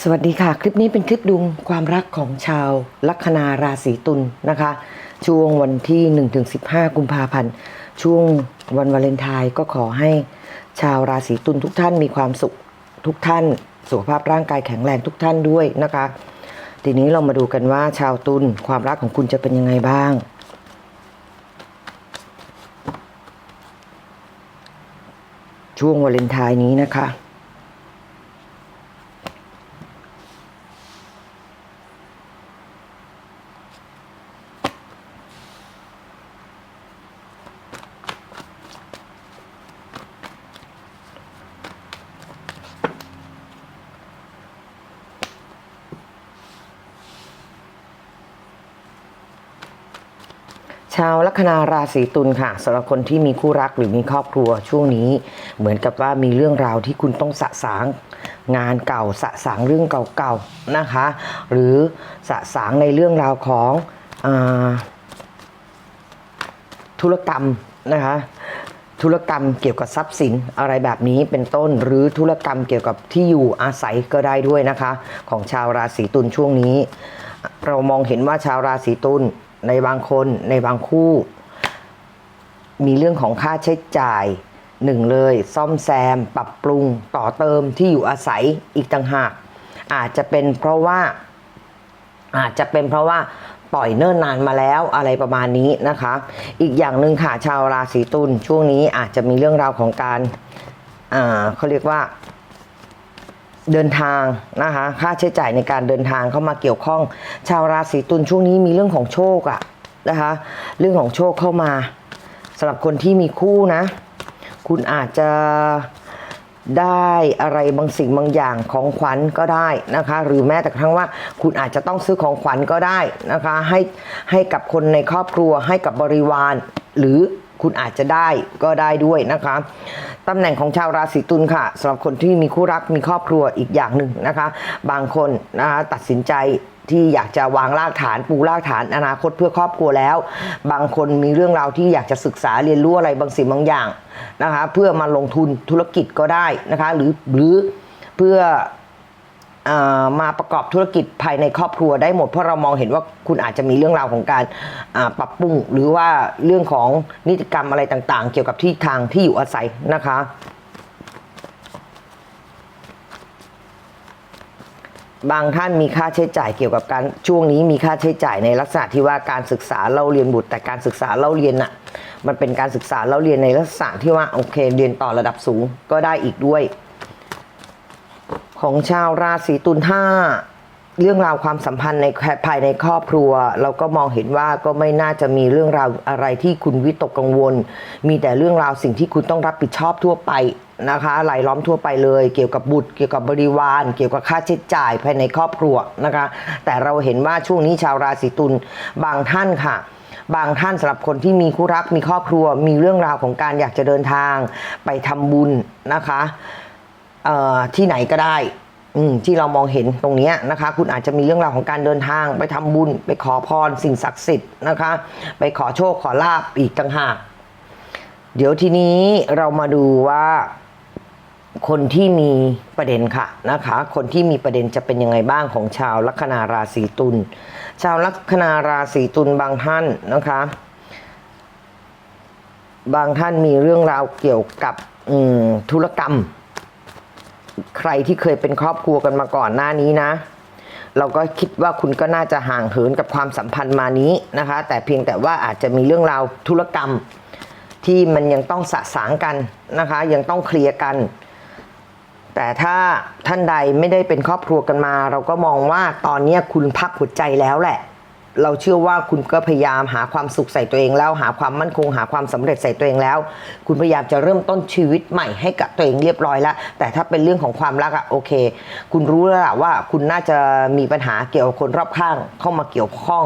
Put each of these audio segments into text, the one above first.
สวัสดีค่ะ คลิปนี้เป็นคลิปดูความรักของชาวลัคนาราศีตุลนะคะ ช่วงวันที่ 1-15 กุมภาพันธ์ ช่วงวันวาเลนไทน์ก็ขอให้ชาวราศีตุลทุกท่านมีความสุขทุกท่าน สุขภาพร่างกายแข็งแรงทุกท่านด้วยนะคะ ทีนี้เรามาดูกันว่าชาวตุลความรักของคุณจะเป็นยังไงบ้างช่วงวาเลนไทน์นี้นะคะ ชาวลัคนาราศีตุลค่ะสำหรับคนที่มีคู่รักหรือมีครอบครัวช่วงนี้ เหมือนกับว่ามีเรื่องราวที่คุณต้องสะสางงานเก่าสะสางเรื่องเก่าๆนะคะ หรือสะสางในเรื่องราวของอธุรกรรมนะคะธุรกรรมเกี่ยวกับทรัพย์สินอะไรแบบนี้เป็นต้นหรือธุรกรรมเกี่ยวกับที่อยู่อาศัยก็ได้ด้วยนะคะ ของชาวราศีตุลช่วงนี้ เรามองเห็นว่าชาวราศีตุล ในบางคนในบางคู่ มีเรื่องของค่าใช้จ่ายหนึ่งเลย ซ่อมแซม ปรับปรุงต่อเติมที่อยู่อาศัยอีกต่างหาก อาจจะเป็นเพราะว่า อาจจะเป็นเพราะว่าปล่อยเนิ่นนานมาแล้วอะไรประมาณนี้นะคะ อีกอย่างหนึ่งค่ะชาวราศีตุลช่วงนี้อาจจะมีเรื่องราวของการเขาเรียกว่า เดินทางนะคะค่าใช้จ่ายในการเดินทางเข้ามาเกี่ยวข้อง ชาวราศีตุลช่วงนี้มีเรื่องของโชคอะนะคะ เรื่องของโชคเข้ามาสำหรับคนที่มีคู่นะ คุณอาจจะได้อะไรบางสิ่งบางอย่างของขวัญก็ได้นะคะ หรือแม้แต่กระทั่งว่าคุณอาจจะต้องซื้อของขวัญก็ได้นะคะ ให้ให้กับคนในครอบครัวให้กับบริวาร หรือ คุณอาจจะได้ก็ได้ด้วยนะคะตำแหน่งของชาวราศีตุลค่ะสำหรับคนที่มีคู่รักมีครอบครัวอีกอย่างหนึ่งนะคะ บางคนนะคะตัดสินใจที่อยากจะวางรากฐานปูรากฐานอนาคตเพื่อครอบครัวแล้ว บางคนมีเรื่องราวที่อยากจะศึกษาเรียนรู้อะไรบางสิ่งบางอย่างนะคะ เพื่อมาลงทุนธุรกิจก็ได้นะคะ หรือหรือเพื่อ มาประกอบธุรกิจภายในครอบครัวได้หมด เพราะเรามองเห็นว่าคุณอาจจะมีเรื่องราวของการปรับปรุง หรือว่าเรื่องของนิติกรรมอะไรต่างๆ เกี่ยวกับที่ทางที่อยู่อาศัยนะคะบางท่านมีค่าใช้จ่ายเกี่ยวกับการช่วงนี้มีค่าใช้จ่ายในลักษณะที่ว่าการศึกษาเล่าเรียนบุตร แต่การศึกษาเล่าเรียนน่ะมันเป็นการศึกษาเล่าเรียนในลักษณะที่ว่าโอเคเรียนต่อระดับสูงก็ได้อีกด้วย ของชาวราศีตุลถ้าเรื่องราวความสัมพันธ์ในภายในครอบครัว เราก็มองเห็นว่าก็ไม่น่าจะมีเรื่องราวอะไรที่คุณวิตกกังวล มีแต่เรื่องราวสิ่งที่คุณต้องรับผิดชอบทั่วไปนะคะไหลล้อมทั่วไปเลย เกี่ยวกับบุตร เกี่ยวกับบริวาร เกี่ยวกับค่าใช้จ่ายภายในครอบครัวนะคะ แต่เราเห็นว่าช่วงนี้ชาวราศีตุลบางท่านค่ะบางท่านสำหรับคนที่มีคู่รักมีครอบครัว มีเรื่องราวของการอยากจะเดินทางไปทำบุญนะคะ ที่ไหนก็ได้ที่เรามองเห็นตรงนี้นะคะ คุณอาจจะมีเรื่องราวของการเดินทาง ไปทำบุญ ไปขอพรสิ่งศักดิ์สิทธิ์นะคะ ไปขอโชคขอลาบอีกต่างหาก เดี๋ยวทีนี้เรามาดูว่าคนที่มีประเด็นค่ะนะคะ คนที่มีประเด็นจะเป็นยังไงบ้างของชาวลัคนาราศีตุล ชาวลัคนาราศีตุลบางท่านนะคะ บางท่านมีเรื่องราวเกี่ยวกับธุรกรรม ใครที่เคยเป็นครอบครัวกันมาก่อนหน้านี้นะ เราก็คิดว่าคุณก็น่าจะห่างเหินกับความสัมพันธ์มานี้นะคะ แต่เพียงแต่ว่าอาจจะมีเรื่องราวธุรกรรมที่มันยังต้องสะสางกันนะคะ ยังต้องเคลียร์กัน แต่ถ้าท่านใดไม่ได้เป็นครอบครัวกันมา เราก็มองว่าตอนนี้คุณพักหัวใจแล้วแหละ เราเชื่อว่าคุณก็พยายามหาความสุขใส่ตัวเองแล้ว หาความมั่นคง หาความสำเร็จใส่ตัวเองแล้ว คุณพยายามจะเริ่มต้นชีวิตใหม่ให้กับตัวเองเรียบร้อยแล้ว แต่ถ้าเป็นเรื่องของความรักอะโอเค คุณรู้แล้วล่ะว่าคุณน่าจะมีปัญหาเกี่ยวกับคนรอบข้างเข้ามาเกี่ยวข้อง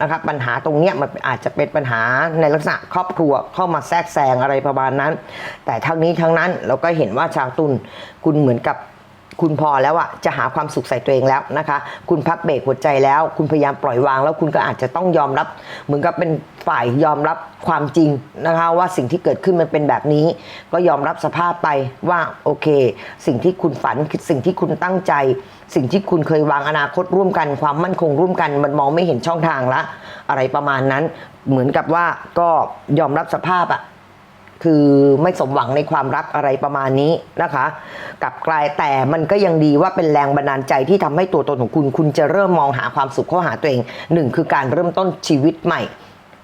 นะครับปัญหาตรงเนี้ยมันอาจจะเป็นปัญหาในลักษณะครอบครัวเข้ามาแทรกแซงอะไรประมาณนั้น แต่ทั้งนี้ทั้งนั้นเราก็เห็นว่าชาวตุลคุณเหมือนกับ คุณพอแล้วอะจะหาความสุขใส่ตัวเองแล้วนะคะ คุณพักเบรกหัวใจแล้ว คุณพยายามปล่อยวาง แล้วคุณก็อาจจะต้องยอมรับ เหมือนกับเป็นฝ่ายยอมรับความจริงนะคะ ว่าสิ่งที่เกิดขึ้นมันเป็นแบบนี้ ก็ยอมรับสภาพไปว่าโอเค สิ่งที่คุณฝันสิ่งที่คุณตั้งใจ สิ่งที่คุณเคยวางอนาคตร่วมกัน ความมั่นคงร่วมกัน มันมองไม่เห็นช่องทางละ อะไรประมาณนั้น เหมือนกับว่าก็ยอมรับสภาพอะ คือไม่สมหวังในความรักอะไรประมาณนี้นะคะกลับกลายแต่มันก็ยังดีว่าเป็นแรงบันดาลใจที่ทำให้ตัวตนของคุณคุณจะเริ่มมองหาความสุขเข้าหาตัวเองหนึ่งคือการเริ่มต้นชีวิตใหม่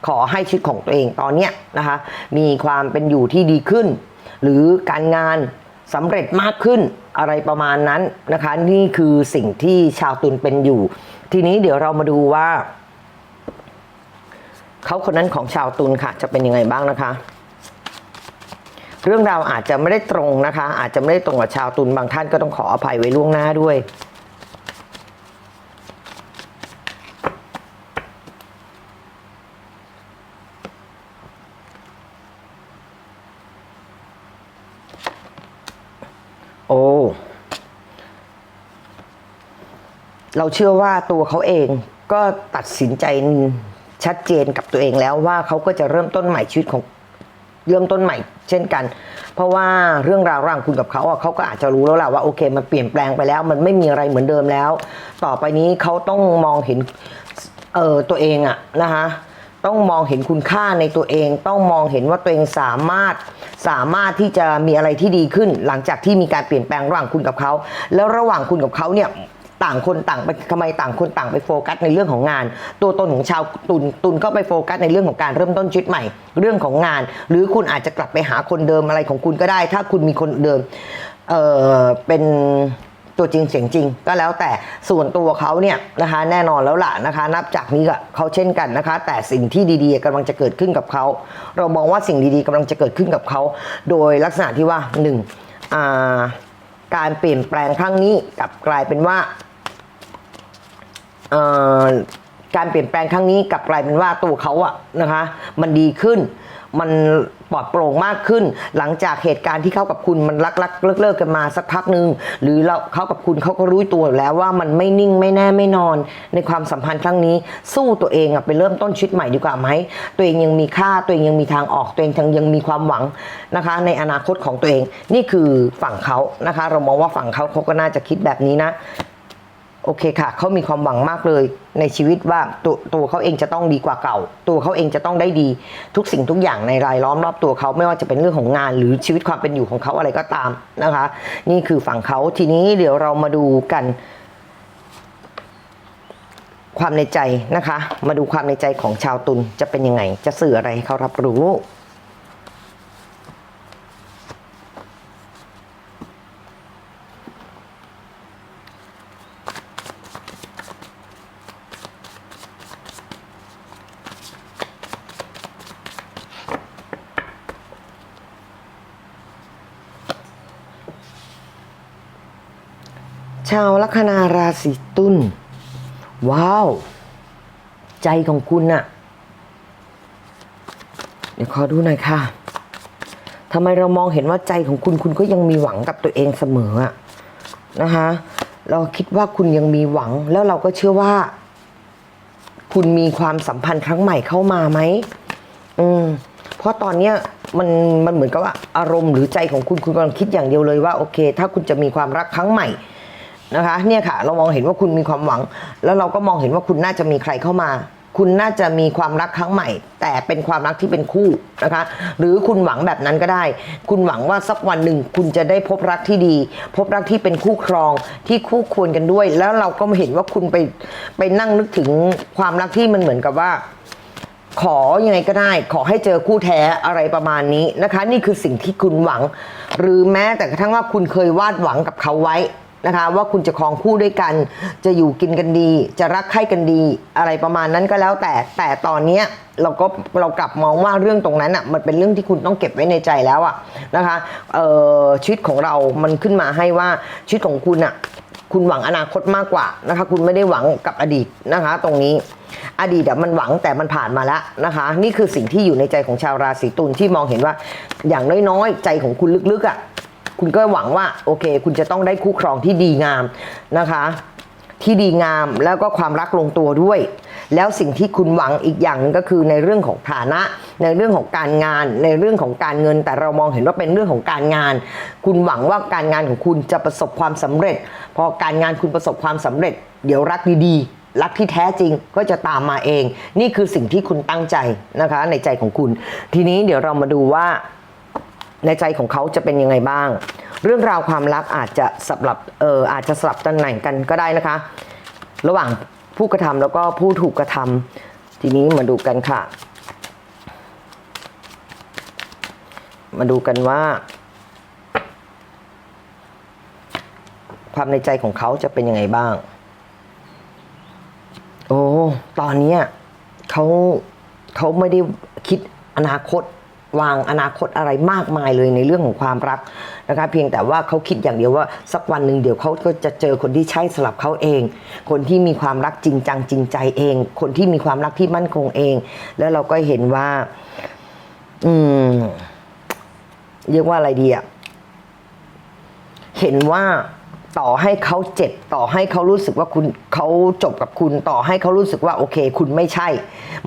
ขอให้ชีวิตของตัวเองตอนเนี้ยนะคะมีความเป็นอยู่ที่ดีขึ้น หรือการงานสำเร็จมากขึ้นอะไรประมาณนั้นนะคะ นี่คือสิ่งที่ชาวตุลเป็นอยู่ ทีนี้เดี๋ยวเรามาดูว่า เขาคนนั้นของชาวตุลค่ะ จะเป็นยังไงบ้างนะคะ เรื่องราวอาจจะไม่ได้ตรงนะคะ อาจจะไม่ได้ตรงกับชาวตุลบางท่านก็ต้องขออภัยไว้ล่วงหน้าด้วยโอ้เราเชื่อว่าตัวเขาเองก็ตัดสินใจชัดเจนกับตัวเองแล้วว่าเขาก็จะเริ่มต้นใหม่ชีวิตของ เริ่มต้นใหม่เช่นกัน เพราะว่าเรื่องราวระหว่างคุณกับเขาอะเขาก็อาจจะรู้แล้วแหละว่าโอเคมันเปลี่ยนแปลงไปแล้ว มันไม่มีอะไรเหมือนเดิมแล้ว ต่อไปนี้เขาต้องมองเห็นเออตัวเองอะนะคะต้องมองเห็นคุณค่าในตัวเอง ต้องมองเห็นว่าตัวเองสามารถสามารถที่จะมีอะไรที่ดีขึ้น หลังจากที่มีการเปลี่ยนแปลงระหว่างคุณกับเขา แล้วระหว่างคุณกับเขาเนี่ย ต่างคนต่างไปทำไมต่างคนต่างไปโฟกัสในเรื่องของงาน ตัวตนของชาวตุนตุนก็ไปโฟกัสในเรื่องของการเริ่มต้นชีวิตใหม่ เรื่องของงาน หรือคุณอาจจะกลับไปหาคนเดิมอะไรของคุณก็ได้ ถ้าคุณมีคนเดิมเออเป็นตัวจริงเสียงจริงก็แล้วแต่ส่วนตัวเขาเนี่ยนะคะแน่นอนแล้วล่ะนะคะ นับจากนี้กับเขาเช่นกันนะคะ แต่สิ่งที่ดีๆกำลังจะเกิดขึ้นกับเขา เรามองว่าสิ่งดีๆกำลังจะเกิดขึ้นกับเขา โดยลักษณะที่ว่าหนึ่งอ่าการเปลี่ยนแปลงครั้งนี้กลับกลายเป็นว่า การเปลี่ยนแปลงครั้งนี้กลับกลายเป็นว่าตัวเขาอะนะคะ มันดีขึ้น มันปลอดโปร่งมากขึ้น หลังจากเหตุการณ์ที่เขากับคุณมันรักรักเลิกเลิกกันมาสักพักหนึ่งหรือเราเขากับคุณเขาก็รู้ตัวแล้วว่ามันไม่นิ่งไม่แน่ไม่นอน ในความสัมพันธ์ครั้งนี้ สู้ตัวเองอะไปเริ่มต้นชีวิตใหม่ดีกว่าไหมตัวเองยังมีค่าตัวเองยังมีทางออกตัวเองยังมีความหวังนะคะ ในอนาคตของตัวเองนี่คือฝั่งเขานะคะ เรามองว่าฝั่งเขาเขาก็น่าจะคิดแบบนี้นะ โอเคค่ะ เขามีความหวังมากเลย ในชีวิตว่าตัวตัวเขาเองจะต้องดีกว่าเก่า ตัวเขาเองจะต้องได้ดี ทุกสิ่งทุกอย่างในรายล้อมรอบตัวเขาไม่ว่าจะเป็นเรื่องของงาน หรือชีวิตความเป็นอยู่ของเขาอะไรก็ตามนะคะ นี่คือฝั่งเขาทีนี้เดี๋ยวเรามาดูกัน ความในใจนะคะ มาดูความในใจของชาวตุลจะเป็นยังไง จะสื่ออะไรให้เขารับรู้ ชาวลัคนาราศีตุลว้าว ใจของคุณน่ะเดี๋ยวขอดูหน่อยค่ะทำไมเรามองเห็นว่าใจของคุณคุณก็ยังมีหวังกับตัวเองเสมออะนะคะ เราคิดว่าคุณยังมีหวัง แล้วเราก็เชื่อว่า คุณมีความสัมพันธ์ครั้งใหม่เข้ามาไหมอืมเพราะตอนเนี้ยมันมันเหมือนกับว่าอารมณ์หรือใจของคุณคุณกำลังคิดอย่างเดียวเลยว่าโอเค ถ้าคุณจะมีความรักครั้งใหม่ นะคะเนี่ยค่ะ เรามองเห็นว่าคุณมีความหวัง แล้วเราก็มองเห็นว่าคุณน่าจะมีใครเข้ามา คุณน่าจะมีความรักครั้งใหม่ แต่เป็นความรักที่เป็นคู่นะคะ หรือคุณหวังแบบนั้นก็ได้ คุณหวังว่าสักวันหนึ่งคุณจะได้พบรักที่ดี พบรักที่เป็นคู่ครองที่คู่ควรกันด้วย แล้วเราก็เห็นว่าคุณไปไปนั่งนึกถึงความรักที่มันเหมือนกับว่าขอยังไงก็ได้ ขอให้เจอคู่แท้อะไรประมาณนี้นะคะ นี่คือสิ่งที่คุณหวัง หรือแม้แต่กระทั่งว่าคุณเคยวาดหวังกับเขาไว้ นะคะว่าคุณจะครองคู่ด้วยกัน จะอยู่กินกันดี จะรักใคร่กันดี อะไรประมาณนั้นก็แล้วแต่แต่ตอนเนี้ยเราก็เรากลับมองว่าเรื่องตรงนั้นอะมันเป็นเรื่องที่คุณต้องเก็บไว้ในใจแล้วอะนะคะเอ่อชีวิตของเรามันขึ้นมาให้ว่าชีวิตของคุณอะคุณหวังอนาคตมากกว่านะคะคุณไม่ได้หวังกับอดีตนะคะ ตรงนี้อดีตอะมันหวังแต่มันผ่านมาแล้วนะคะ นี่คือสิ่งที่อยู่ในใจของชาวราศีตุลที่มองเห็นว่าอย่างน้อยๆ ใจของคุณลึกๆอะ คุณก็หวังว่าโอเค คุณจะต้องได้คู่ครองที่ดีงามนะคะ ที่ดีงามแล้วก็ความรักลงตัวด้วย แล้วสิ่งที่คุณหวังอีกอย่างนึงก็คือในเรื่องของฐานะ ในเรื่องของการงาน ในเรื่องของการเงิน แต่เรามองเห็นว่าเป็นเรื่องของการงาน คุณหวังว่าการงานของคุณจะประสบความสำเร็จ พอการงานคุณประสบความสำเร็จ เดี๋ยวรักดีๆรักที่แท้จริงก็จะตามมาเอง นี่คือสิ่งที่คุณตั้งใจนะคะ ในใจของคุณ ทีนี้เดี๋ยวเรามาดูว่า ในใจของเขาจะเป็นยังไงบ้าง เรื่องราวความรักอาจจะสลับเอออาจจะสลับตำแหน่งกันก็ได้นะคะ ระหว่างผู้กระทำแล้วก็ผู้ถูกกระทำทีนี้มาดูกันค่ะ มาดูกันว่า ความในใจของเขาจะเป็นยังไงบ้าง โอ้ตอนนี้เขาเขาไม่ได้คิดอนาคต วางอนาคตอะไรมากมายเลยในเรื่องของความรักนะคะเพียงแต่ว่าเขาคิดอย่างเดียวว่าสักวันหนึ่งเดี๋ยวเขาก็จะเจอคนที่ใช่สำหรับเขาเอง คนที่มีความรักจริงจังจริงใจเอง คนที่มีความรักที่มั่นคงเอง แล้วเราก็เห็นว่า อืมเรียกว่าอะไรดีอะเห็นว่า ต่อให้เขาเจ็บต่อให้เขารู้สึกว่าคุณเขาจบกับคุณต่อให้เขารู้สึกว่าโอเค คุณไม่ใช่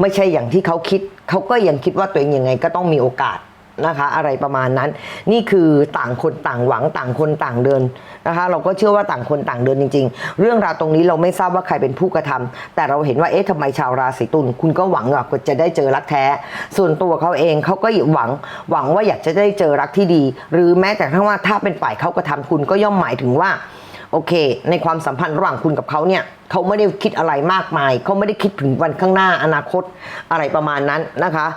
ไม่ใช่อย่างที่เขาคิด เขาก็ยังคิดว่าตัวเองยังไงก็ต้องมีโอกาส นะคะอะไรประมาณนั้น นี่คือต่างคนต่างหวังต่างคนต่างเดินนะคะ เราก็เชื่อว่าต่างคนต่างเดินจริง ๆ เรื่องราวตรงนี้เราไม่ทราบว่าใครเป็นผู้กระทำแต่เราเห็นว่าเอ๊ะทำไมชาวราศีตุลคุณก็หวังว่าจะได้เจอรักแท้ ส่วนตัวเขาเองเขาก็หวังหวังว่าอยากจะได้เจอรักที่ดี หรือแม้แต่ถ้าว่าถ้าเป็นฝ่ายเขากระทำคุณก็ย่อมหมายถึงว่าโอเค ในความสัมพันธ์ระหว่างคุณกับเขาเนี่ยเขาไม่ได้คิดอะไรมากมายเขาไม่ได้คิดถึงวันข้างหน้าอนาคตอะไรประมาณนั้นนะคะ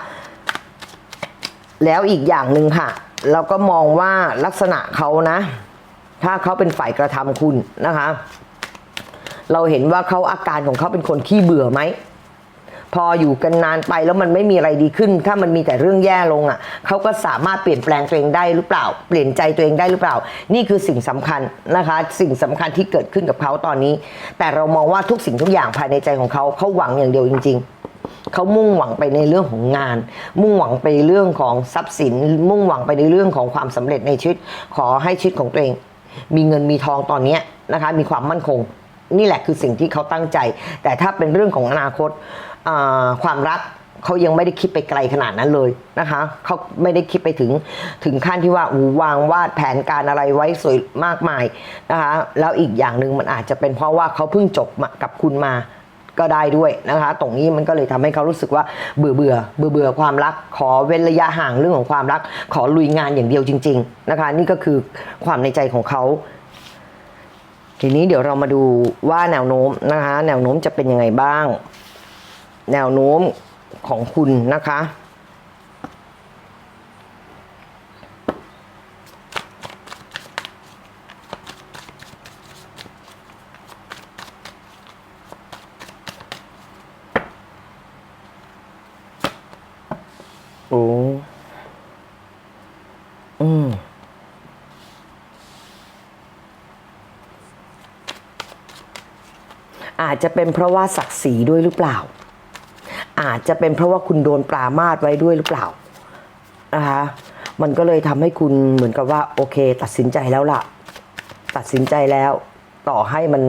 แล้วอีกอย่างหนึ่งค่ะ เราก็มองว่าลักษณะเขานะ ถ้าเขาเป็นฝ่ายกระทำคุณนะคะ เราเห็นว่าเขาอาการของเขาเป็นคนขี้เบื่อไหมพออยู่กันนานไปแล้วมันไม่มีอะไรดีขึ้น ถ้ามันมีแต่เรื่องแย่ลงอะเขาก็สามารถเปลี่ยนแปลงตัวเองได้หรือเปล่า เปลี่ยนใจตัวเองได้หรือเปล่า นี่คือสิ่งสำคัญนะคะ สิ่งสำคัญที่เกิดขึ้นกับเขาตอนนี้ แต่เรามองว่าทุกสิ่งทุกอย่างภายในใจของเขาเขาหวังอย่างเดียวจริง ๆ เขามุ่งหวังไปในเรื่องของงาน มุ่งหวังไปเรื่องของทรัพย์สิน มุ่งหวังไปในเรื่องของความสำเร็จในชีวิต ขอให้ชีวิตของตัวเอง มีเงินมีทองตอนนี้นะคะ มีความมั่นคง นี่แหละคือสิ่งที่เขาตั้งใจ แต่ถ้าเป็นเรื่องของอนาคตาความรักเขายังไม่ได้คิดไปไกลขนาดนั้นเลยนะคะเขาไม่ได้คิดไปถึงถึงขั้นที่ว่าอูวางวาดแผนการอะไรไว้สวยมากมายนะคะแล้วอีกอย่างหนึ่งมันอาจจะเป็นเพราะว่าเขาเพิ่งจบกับคุณมา ก็ได้ด้วยนะคะ ตรงนี้มันก็เลยทำให้เขารู้สึกว่าเบื่อเบื่อเบื่อเบื่อความรัก ขอเว้นระยะห่างเรื่องของความรัก ขอลุยงานอย่างเดียวจริง ๆนะคะ นี่ก็คือความในใจของเขาทีนี้เดี๋ยวเรามาดูว่าแนวโน้มนะคะ แนวโน้มจะเป็นยังไงบ้าง แนวโน้มของคุณนะคะ จะเป็นเพราะว่าศักดิ์ศรีด้วยหรือเปล่า อาจจะเป็นเพราะว่าคุณโดนปรามาสไว้ด้วยหรือเปล่านะคะมันก็เลยทำให้คุณเหมือนกับว่า โอเค ตัดสินใจแล้วล่ะ ตัดสินใจแล้ว ต่อให้มัน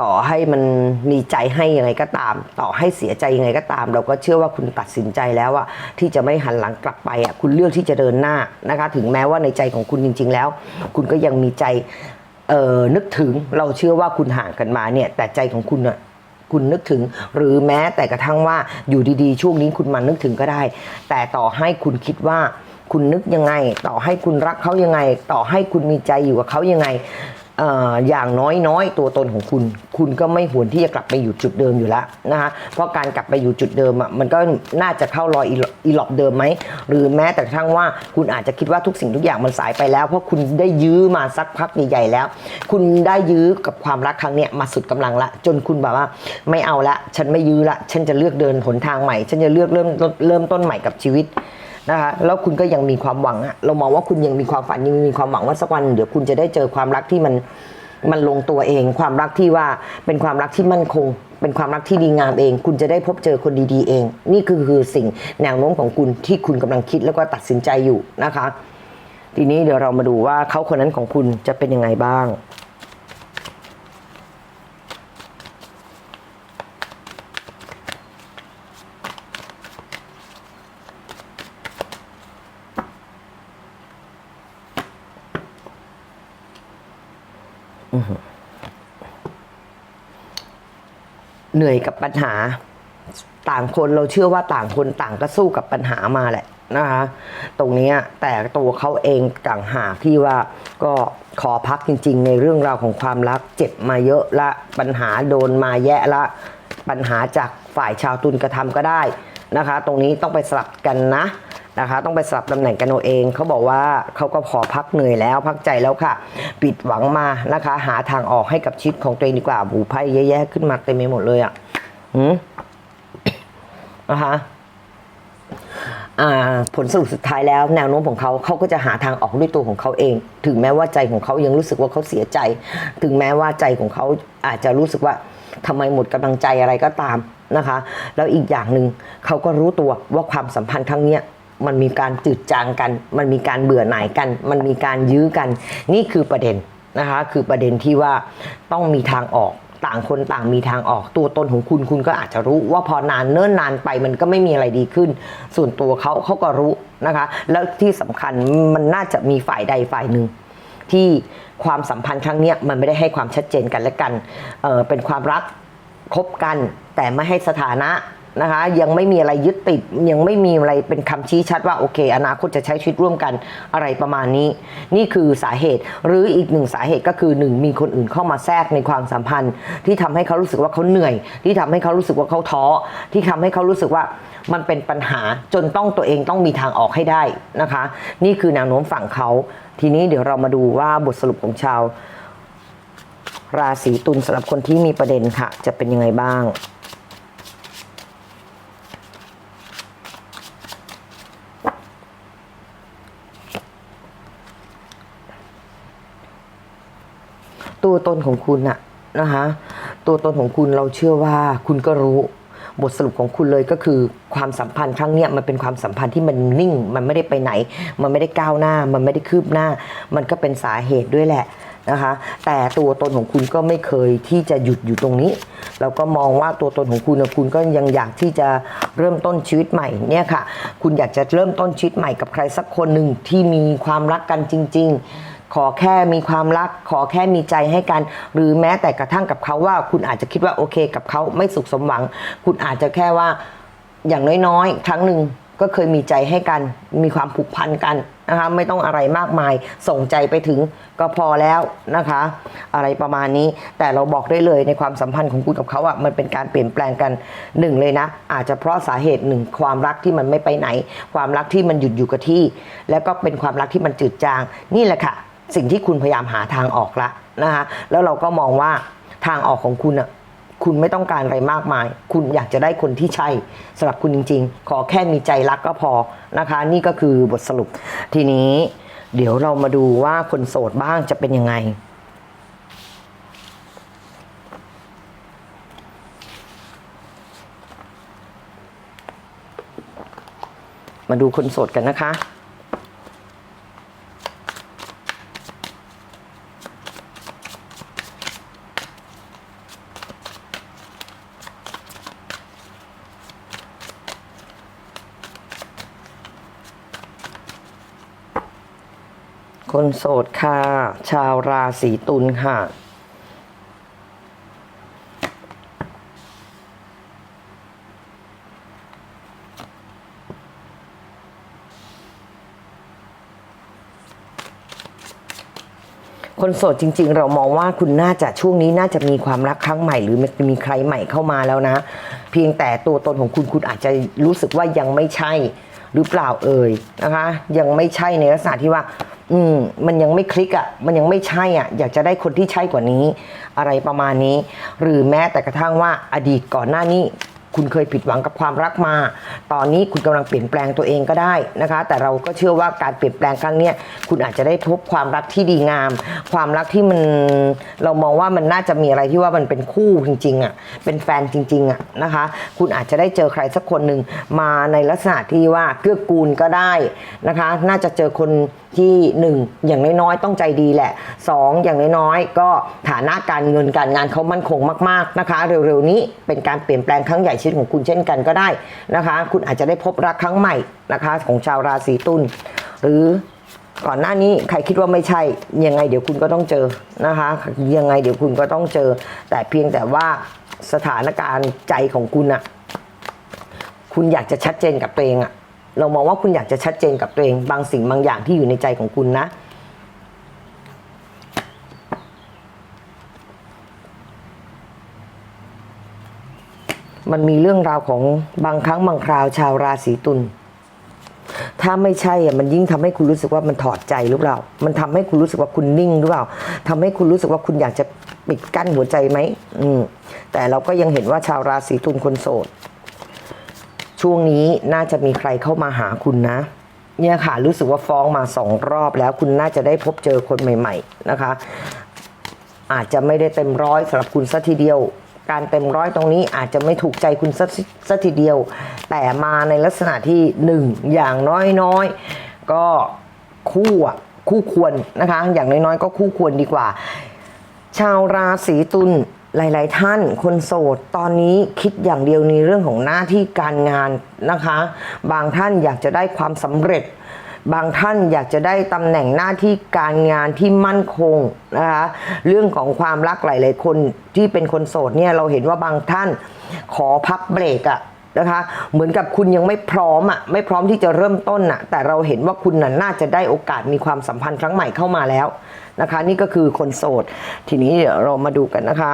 ต่อให้มันมีใจให้ยังไงก็ตาม ต่อให้เสียใจยังไงก็ตาม เราก็เชื่อว่าคุณตัดสินใจแล้วอะที่จะไม่หันหลังกลับไปอะคุณเลือกที่จะเดินหน้านะคะ ถึงแม้ว่าในใจของคุณจริง ๆ แล้ว คุณก็ยังมีใจ เออนึกถึงเราเชื่อว่าคุณห่างกันมาเนี่ยแต่ใจของคุณอะคุณนึกถึง หรือแม้แต่กระทั่งว่าอยู่ดีๆ ช่วงนี้คุณมานึกถึงก็ได้ แต่ต่อให้คุณคิดว่าคุณนึกยังไง ต่อให้คุณรักเขายังไง ต่อให้คุณมีใจอยู่กับเขายังไง อย่างน้อยๆ ตัวตนของคุณ คุณก็ไม่หวนที่จะกลับไปอยู่จุดเดิมอยู่แล้วนะคะเพราะการกลับไปอยู่จุดเดิมอะมันก็น่าจะเข้ารอยอีหลอีหลอบเดิมไหมหรือแม้แต่กระทั่งว่าคุณอาจจะคิดว่าทุกสิ่งทุกอย่างมันสายไปแล้ว เพราะคุณได้ยื้อมาสักพักใหญ่ๆแล้ว คุณได้ยื้อกับความรักครั้งเนี้ยมาสุดกำลังละ จนคุณแบบว่าไม่เอาละ ฉันไม่ยื้อละ ฉันจะเลือกเดินหนทางใหม่ ฉันจะเลือกเริ่มเริ่มต้นใหม่กับชีวิต นะคะแล้วคุณก็ยังมีความหวังอะเรามองว่าคุณยังมีความฝันยังมีความหวังว่าสักวัน เดี๋ยวคุณจะได้เจอความรักที่มันมันลงตัวเอง ความรักที่ว่าเป็นความรักที่มั่นคง เป็นความรักที่ดีงามเอง คุณจะได้พบเจอคนดีๆเอง นี่คือคือสิ่งแนวโน้มของคุณที่คุณกำลังคิดแล้วก็ตัดสินใจอยู่นะคะ ทีนี้เดี๋ยวเรามาดูว่าเขาคนนั้นของคุณจะเป็นยังไงบ้าง เหนื่อยกับปัญหาต่างคนเราเชื่อว่าต่างคนต่างก็สู้กับปัญหามาแหละนะคะ ตรงนี้แต่ตัวเขาเองต่างหากที่ว่าก็ขอพักจริง ๆ ในเรื่องราวของความรักเจ็บมาเยอะละปัญหาโดนมาแยะละ ปัญหาจากฝ่ายชาวตุนกระทำก็ได้นะคะ ตรงนี้ต้องไปสลับกันนะ นะคะ ต้องไปสลับตำแหน่งกันเอาเองเขาบอกว่าเขาก็ขอพักเหนื่อยแล้วพักใจแล้วค่ะ ปิดหวังมานะคะ หาทางออกให้กับชีวิตของตัวเองดีกว่าบูไพ่แย่ๆขึ้นมาเต็มไปหมดเลยอะหืมนะคะผลสรุปสุดท้ายแล้วแนวโน้มของเขาเขาก็จะหาทางออกด้วยตัวของเขาเอง ถึงแม้ว่าใจของเขายังรู้สึกว่าเขาเสียใจ ถึงแม้ว่าใจของเขาอาจจะรู้สึกว่าทำไมหมดกำลังใจอะไรก็ตามนะคะ แล้วอีกอย่างหนึ่งเขาก็รู้ตัวว่าความสัมพันธ์ครั้งเนี้ย มันมีการจืดจางกัน มันมีการเบื่อหน่ายกัน มันมีการยื้อกัน นี่คือประเด็นนะคะ คือประเด็นที่ว่าต้องมีทางออกต่างคนต่างมีทางออกตัวตนของคุณคุณก็อาจจะรู้ว่าพอนานเนิ่นนานไปมันก็ไม่มีอะไรดีขึ้น ส่วนตัวเขาเขาก็รู้นะคะ แล้วที่สำคัญมันน่าจะมีฝ่ายใดฝ่ายหนึ่งที่ความสัมพันธ์ครั้งนี้มันไม่ได้ให้ความชัดเจนกันและกันเเป็นความรักคบกันแต่ไม่ให้สถานะ นะคะ ยังไม่มีอะไรยึดติด ยังไม่มีอะไรเป็นคำชี้ชัดว่าโอเค อนาคตจะใช้ชีวิตร่วมกันอะไรประมาณนี้ นี่คือสาเหตุ หรืออีกหนึ่งสาเหตุก็คือหนึ่งมีคนอื่นเข้ามาแทรกในความสัมพันธ์ ที่ทำให้เขารู้สึกว่าเขาเหนื่อย ที่ทำให้เขารู้สึกว่าเขาท้อที่ทำให้เขารู้สึกว่ามันเป็นปัญหาจนต้องตัวเองต้องมีทางออกให้ได้นะคะ นี่คือแนวโน้มฝั่งเขา ทีนี้เดี๋ยวเรามาดูว่าบทสรุปของชาว ราศีตุลสำหรับคนที่มีประเด็นค่ะ จะเป็นยังไงบ้าง ตัวตนของคุณอะนะคะตัวตนของคุณเราเชื่อว่าคุณก็รู้บทสรุปของคุณเลยก็คือความสัมพันธ์ครั้งเนี้ยมันเป็นความสัมพันธ์ที่มันนิ่ง มันไม่ได้ไปไหน มันไม่ได้ก้าวหน้า มันไม่ได้คืบหน้า มันก็เป็นสาเหตุด้วยแหละนะคะแต่ตัวตนของคุณก็ไม่เคยที่จะหยุดอยู่ตรงนี้เราก็มองว่าตัวตนของคุณนะคุณก็ยังอยากที่จะเริ่มต้นชีวิตใหม่เนี่ยค่ะ คุณอยากจะเริ่มต้นชีวิตใหม่กับใครสักคนหนึ่งที่มีความรักกันจริง ๆ ขอแค่มีความรัก ขอแค่มีใจให้กัน หรือแม้แต่กระทั่งกับเขาว่า คุณอาจจะคิดว่าโอเคกับเขาไม่สุขสมหวัง คุณอาจจะแค่ว่าอย่างน้อยๆครั้งหนึ่งก็เคยมีใจให้กัน มีความผูกพันกันนะคะไม่ต้องอะไรมากมาย ส่งใจไปถึงก็พอแล้วนะคะ อะไรประมาณนี้แต่เราบอกได้เลยในความสัมพันธ์ของคุณกับเขาอะมันเป็นการเปลี่ยนแปลงกันหนึ่งเลยนะ อาจจะเพราะสาเหตุหนึ่งความรักที่มันไม่ไปไหน ความรักที่มันหยุดอยู่กับที่ แล้วก็เป็นความรักที่มันจืดจางนี่แหละค่ะ สิ่งที่คุณพยายามหาทางออกละนะคะแล้วเราก็มองว่าทางออกของคุณอะคุณไม่ต้องการอะไรมากมาย คุณอยากจะได้คนที่ใช่สำหรับคุณจริง ๆ ขอแค่มีใจรักก็พอนะคะ นี่ก็คือบทสรุป ทีนี้ เดี๋ยวเรามาดูว่าคนโสดบ้างจะเป็นยังไง มาดูคนโสดกันนะคะ คนโสดค่ะ ชาวราศีตุลค่ะ คนโสดจริง ๆ เรามองว่าคุณน่าจะช่วงนี้น่าจะมีความรักครั้งใหม่ หรือมีใครใหม่เข้ามาแล้วนะ เพียงแต่ตัวตนของคุณคุณอาจจะรู้สึกว่ายังไม่ใช่หรือเปล่าเอ่ยนะคะ ยังไม่ใช่ในลักษณะที่ว่า อืมมันยังไม่คลิกอะ่ะมันยังไม่ใช่อะ อยากจะได้คนที่ใช่กว่านี้ อะไรประมาณนี้ หรือแม้แต่กระทั่งว่าอดีตก่อนหน้านี้คุณเคยผิดหวังกับความรักมา ตอนนี้คุณกำลังเปลี่ยนแปลงตัวเองก็ได้นะคะ แต่เราก็เชื่อว่าการเปลี่ยนแปลงครั้งนี้คุณอาจจะได้พบความรักที่ดีงาม ความรักที่มันเรามองว่ามันน่าจะมีอะไรที่ว่ามันเป็นคู่จริงๆอะ เป็นแฟนจริงๆอะนะคะ คุณอาจจะได้เจอใครสักคนหนึ่งมาในลักษณะที่ว่าเกื้อกูลก็ได้นะคะ น่าจะเจอคนที่หนึ่งอย่างน้อยๆต้องใจดีแหละสองอย่างน้อยๆก็ฐานะการเงินการงานเขามั่นคงมากๆนะคะ เร็วๆนี้เป็นการเปลี่ยนแปลงครั้งใหญ่ชีวิตของคุณเช่นกันก็ได้นะคะ คุณอาจจะได้พบรักครั้งใหม่นะคะ ของชาวราศีตุลหรือก่อนหน้านี้ใครคิดว่าไม่ใช่ยังไงเดี๋ยวคุณก็ต้องเจอนะคะ ยังไงเดี๋ยวคุณก็ต้องเจอ แต่เพียงแต่ว่าสถานการณ์ใจของคุณอะคุณอยากจะชัดเจนกับตัวเองอะ เรามองว่าคุณอยากจะชัดเจนกับตัวเอง บางสิ่งบางอย่างที่อยู่ในใจของคุณนะ มันมีเรื่องราวของบางครั้งบางคราวชาวราศีตุลถ้าไม่ใช่อะมันยิ่งทำให้คุณรู้สึกว่ามันถอดใจหรือเปล่า มันทำให้คุณรู้สึกว่าคุณนิ่งหรือเปล่าทำให้คุณรู้สึกว่าคุณอยากจะปิดกั้นหัวใจไหมอืมแต่เราก็ยังเห็นว่าชาวราศีตุลคนโสด ช่วงนี้น่าจะมีใครเข้ามาหาคุณนะ เนี่ยค่ะรู้สึกว่าฟ้องมาสองรอบแล้วคุณน่าจะได้พบเจอคนใหม่ ๆนะคะ อาจจะไม่ได้เต็มร้อยสำหรับคุณสัทีเดียว การเต็มร้อยตรงนี้อาจจะไม่ถูกใจคุณสัสัทีเดียว แต่มาในลักษณะที่หนึ่งอย่างน้อยๆก็คู่คู่ควรนะคะ อย่างน้อยๆก็คู่ควรดีกว่า ชาวราศีตุล หลาย ๆ ท่านคนโสดตอนนี้คิดอย่างเดียวในเรื่องของหน้าที่การงานนะคะ บางท่านอยากจะได้ความสำเร็จ บางท่านอยากจะได้ตำแหน่งหน้าที่การงานที่มั่นคงนะคะเรื่องของความรักหลาย ๆ คนที่เป็นคนโสดเนี่ยเราเห็นว่าบางท่านขอพักเบรกอะ นะคะ เหมือนกับคุณยังไม่พร้อมอะไม่พร้อมที่จะเริ่มต้นอะแต่เราเห็นว่าคุณน่ะน่าจะได้โอกาสมีความสัมพันธ์ครั้งใหม่เข้ามาแล้วนะคะ นี่ก็คือคนโสด ทีนี้เดี๋ยวเรามาดูกันนะคะ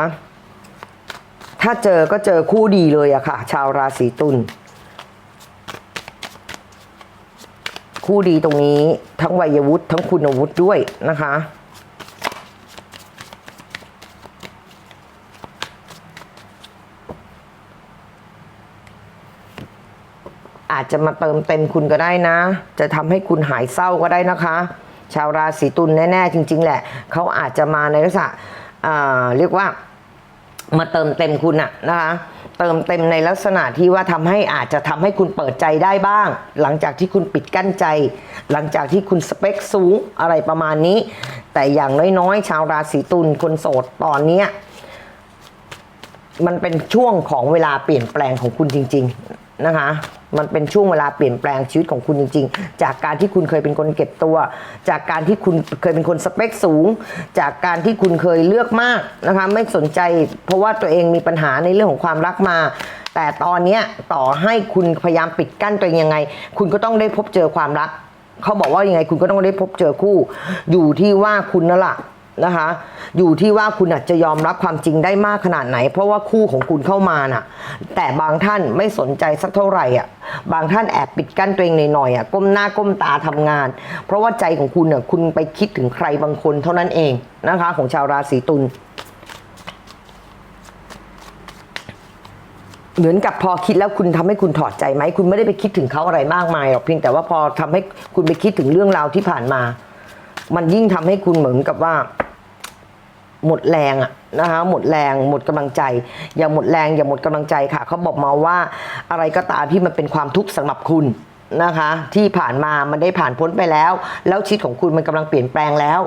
ถ้าเจอก็เจอคู่ดีเลยอะค่ะ ชาวราศีตุลคู่ดีตรงนี้ทั้งวัยวุฒิทั้งคุณวุฒิด้วยนะคะ อาจจะมาเติมเต็มคุณก็ได้นะ จะทำให้คุณหายเศร้าก็ได้นะคะ ชาวราศีตุลแน่ ๆ จริง ๆ แหละ เขาอาจจะมาในลักษณะเรียกว่ามาเติมเต็มคุณอะนะคะเติมเต็มในลักษณะที่ว่าทำให้อาจจะทำให้คุณเปิดใจได้บ้าง หลังจากที่คุณปิดกั้นใจ หลังจากที่คุณสเปคสูงอะไรประมาณนี้ แต่อย่างน้อยๆ ชาวราศีตุลคนโสดตอนเนี้ยมันเป็นช่วงของเวลาเปลี่ยนแปลงของคุณจริง ๆ นะคะ มันเป็นช่วงเวลาเปลี่ยนแปลงชีวิตของคุณจริง ๆ จากการที่คุณเคยเป็นคนเก็บตัว จากการที่คุณเคยเป็นคนสเปคสูง จากการที่คุณเคยเลือกมากนะคะ ไม่สนใจ เพราะว่าตัวเองมีปัญหาในเรื่องของความรักมา แต่ตอนนี้ต่อให้คุณพยายามปิดกั้นตัวเองยังไง คุณก็ต้องได้พบเจอความรัก เขาบอกว่ายังไงคุณก็ต้องได้พบเจอคู่ อยู่ที่ว่าคุณนั่นแหละ นะคะ อยู่ที่ว่าคุณอาจจะยอมรับความจริงได้มากขนาดไหน เพราะว่าคู่ของคุณเข้ามาน่ะ แต่บางท่านไม่สนใจสักเท่าไหร่อะ บางท่านแอบปิดกั้นตัวเองหน่อยๆอะ ก้มหน้าก้มตาทำงาน เพราะว่าใจของคุณอะคุณไปคิดถึงใครบางคนเท่านั้นเองนะคะ ของชาวราศีตุลเหมือนกับพอคิดแล้วคุณทำให้คุณถอดใจไหม คุณไม่ได้ไปคิดถึงเขาอะไรมากมายหรอกเพียงแต่ว่าพอทำให้คุณไปคิดถึงเรื่องราวที่ผ่านมา มันยิ่งทำให้คุณเหมือนกับว่า หมดแรงอะนะคะหมดแรงหมดกำลังใจ อย่าหมดแรงอย่าหมดกำลังใจค่ะเขาบอกมาว่าอะไรก็ตามที่มันเป็นความทุกข์สำหรับคุณนะคะที่ผ่านมามันได้ผ่านพ้นไปแล้ว แล้วชีวิตของคุณมันกำลังเปลี่ยนแปลงแล้ว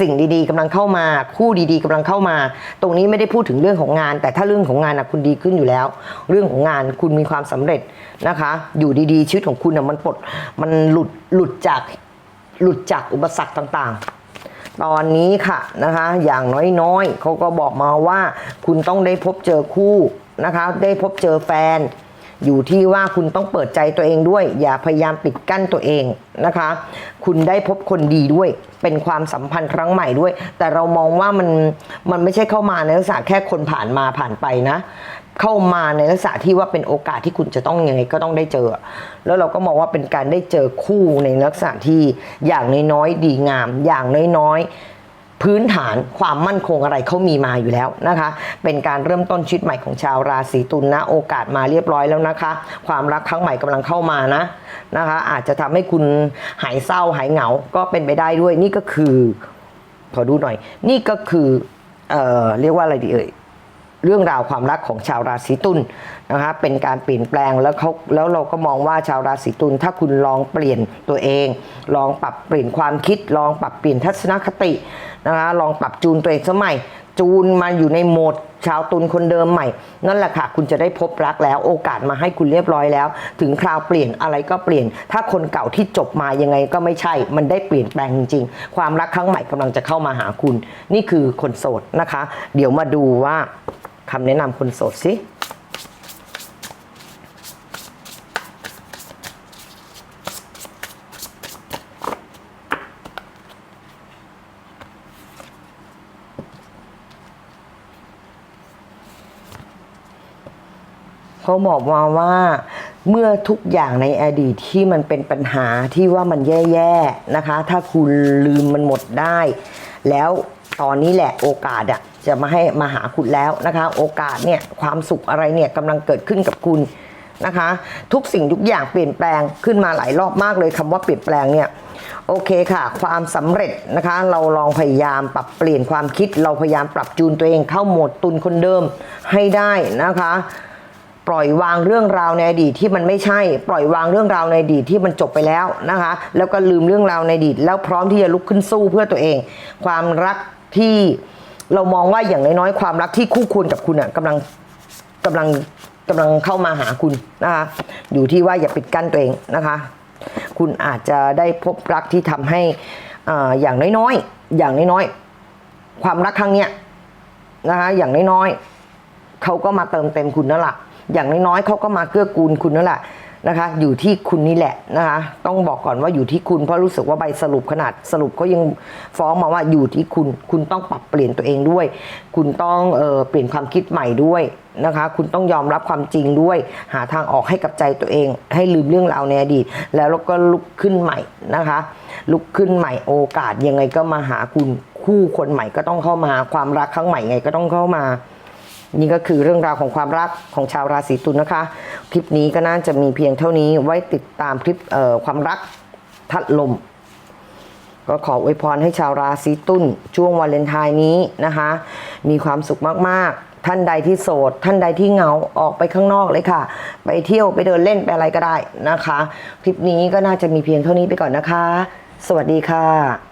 สิ่งดีๆกำลังเข้ามา คู่ดีๆกำลังเข้ามา ตรงนี้ไม่ได้พูดถึงเรื่องของงาน แต่ถ้าเรื่องของงานนะคุณดีขึ้นอยู่แล้ว เรื่องของงานคุณมีความสำเร็จนะคะ อยู่ดีๆชีวิตของคุณนะมันปลดมันหลุดหลุดจากหลุดจากอุปสรรคต่างๆ ตอนนี้ค่ะนะคะ อย่างน้อยๆเขาก็บอกมาว่า คุณต้องได้พบเจอคู่นะคะ ได้พบเจอแฟน อยู่ที่ว่าคุณต้องเปิดใจตัวเองด้วย อย่าพยายามปิดกั้นตัวเองนะคะ คุณได้พบคนดีด้วย เป็นความสัมพันธ์ครั้งใหม่ด้วย แต่เรามองว่ามันมันไม่ใช่เข้ามาในลักษณะแค่คนผ่านมาผ่านไปนะ เข้ามาในลักษณะที่ว่าเป็นโอกาสที่คุณจะต้องยังไงก็ต้องได้เจอ แล้วเราก็มองว่าเป็นการได้เจอคู่ในลักษณะที่อย่างน้อยๆดีงาม อย่างน้อยๆพื้นฐานความมั่นคงอะไรเขามีมาอยู่แล้วนะคะ เป็นการเริ่มต้นชีวิตใหม่ของชาวราศีตุลนะ โอกาสมาเรียบร้อยแล้วนะคะ ความรักครั้งใหม่กำลังเข้ามานะนะคะ อาจจะทำให้คุณหายเศร้าหายเหงา ก็เป็นไปได้ด้วยนี่ก็คือขอดูหน่อย นี่ก็คือเอ่อเรียกว่าอะไรดีเอ่ย เรื่องราวความรักของชาวราศีตุลนะคะเป็นการเปลี่ยนแปลงแล้วเขาแล้วเราก็มองว่าชาวราศีตุลถ้าคุณลองเปลี่ยนตัวเอง ลองปรับเปลี่ยนความคิด ลองปรับเปลี่ยนทัศนคตินะคะลองปรับจูนตัวเองสมัยจูนมาอยู่ในโหมดชาวตุลคนเดิมใหม่ นั่นแหละค่ะ คุณจะได้พบรักแล้วโอกาสมาให้คุณเรียบร้อยแล้ว ถึงคราวเปลี่ยนอะไรก็เปลี่ยน ถ้าคนเก่าที่จบมายังไงก็ไม่ใช่ มันได้เปลี่ยนแปลงจริงๆ ความรักครั้งใหม่กำลังจะเข้ามาหาคุณ นี่คือคนโสดนะคะ เดี๋ยวมาดูว่า คำแนะนำคนโสดสิเขาบอกมาว่าเมื่อทุกอย่างในอดีตที่มันเป็นปัญหาที่ว่ามันแย่ๆนะคะ ถ้าคุณลืมมันหมดได้ แล้ว ตอนนี้แหละโอกาสอะจะมาให้มาหาคุณแล้วนะคะ โอกาสเนี่ยความสุขอะไรเนี่ยกำลังเกิดขึ้นกับคุณนะคะ ทุกสิ่งทุกอย่างเปลี่ยนแปลงขึ้นมาหลายรอบมากเลยคำว่าเปลี่ยนแปลงเนี่ยโอเคค่ะ ความสำเร็จนะคะ เราลองพยายามปรับเปลี่ยนความคิด เราพยายามปรับจูนตัวเองเข้าโหมดตุนคนเดิมให้ได้นะคะ ปล่อยวางเรื่องราวในอดีตที่มันไม่ใช่ ปล่อยวางเรื่องราวในอดีตที่มันจบไปแล้วนะคะ แล้วก็ลืมเรื่องราวในอดีตแล้วพร้อมที่จะลุกขึ้นสู้เพื่อตัวเอง ความรัก ที่เรามองว่าอย่างน้อยๆความรักที่คู่ควรกับคุณอะกำลังกำลังกำลังเข้ามาหาคุณนะคะอยู่ที่ว่าอย่าปิดกั้นตัวเองนะคะ คุณอาจจะได้พบรักที่ทำให้อ่าอย่างน้อยๆอย่างน้อยๆความรักครั้งเนี้ยนะคะอย่างน้อยๆเขาก็มาเติมเต็มคุณนั่นแหละอย่างน้อยๆเขาก็มาเกื้อกูลคุณนั่นแหละ นะคะ อยู่ที่คุณนี่แหละนะคะ ต้องบอกก่อนว่าอยู่ที่คุณเพราะรู้สึกว่าใบสรุปขนาดสรุปเขายังฟ้องมาว่าอยู่ที่คุณ คุณต้องปรับเปลี่ยนตัวเองด้วย คุณต้องเออเปลี่ยนความคิดใหม่ด้วยนะคะ คุณต้องยอมรับความจริงด้วย หาทางออกให้กับใจตัวเอง ให้ลืมเรื่องราวในอดีตแล้วเราก็ลุกขึ้นใหม่นะคะ ลุกขึ้นใหม่โอกาสยังไงก็มาหาคุณคู่คนใหม่ก็ต้องเข้ามา ความรักครั้งใหม่ไงก็ต้องเข้ามา นี่ก็คือเรื่องราวของความรักของชาวราศีตุลนะคะ คลิปนี้ก็น่าจะมีเพียงเท่านี้ไว้ติดตามคลิปความรักทัดลม ก็ขออวยพรให้ชาวราศีตุลช่วงวาเลนไทน์นี้นะคะ มีความสุขมากๆ ท่านใดที่โสด ท่านใดที่เหงาออกไปข้างนอกเลยค่ะ ไปเที่ยวไปเดินเล่นไปอะไรก็ได้นะคะ คลิปนี้ก็น่าจะมีเพียงเท่านี้ไปก่อนนะคะ สวัสดีค่ะ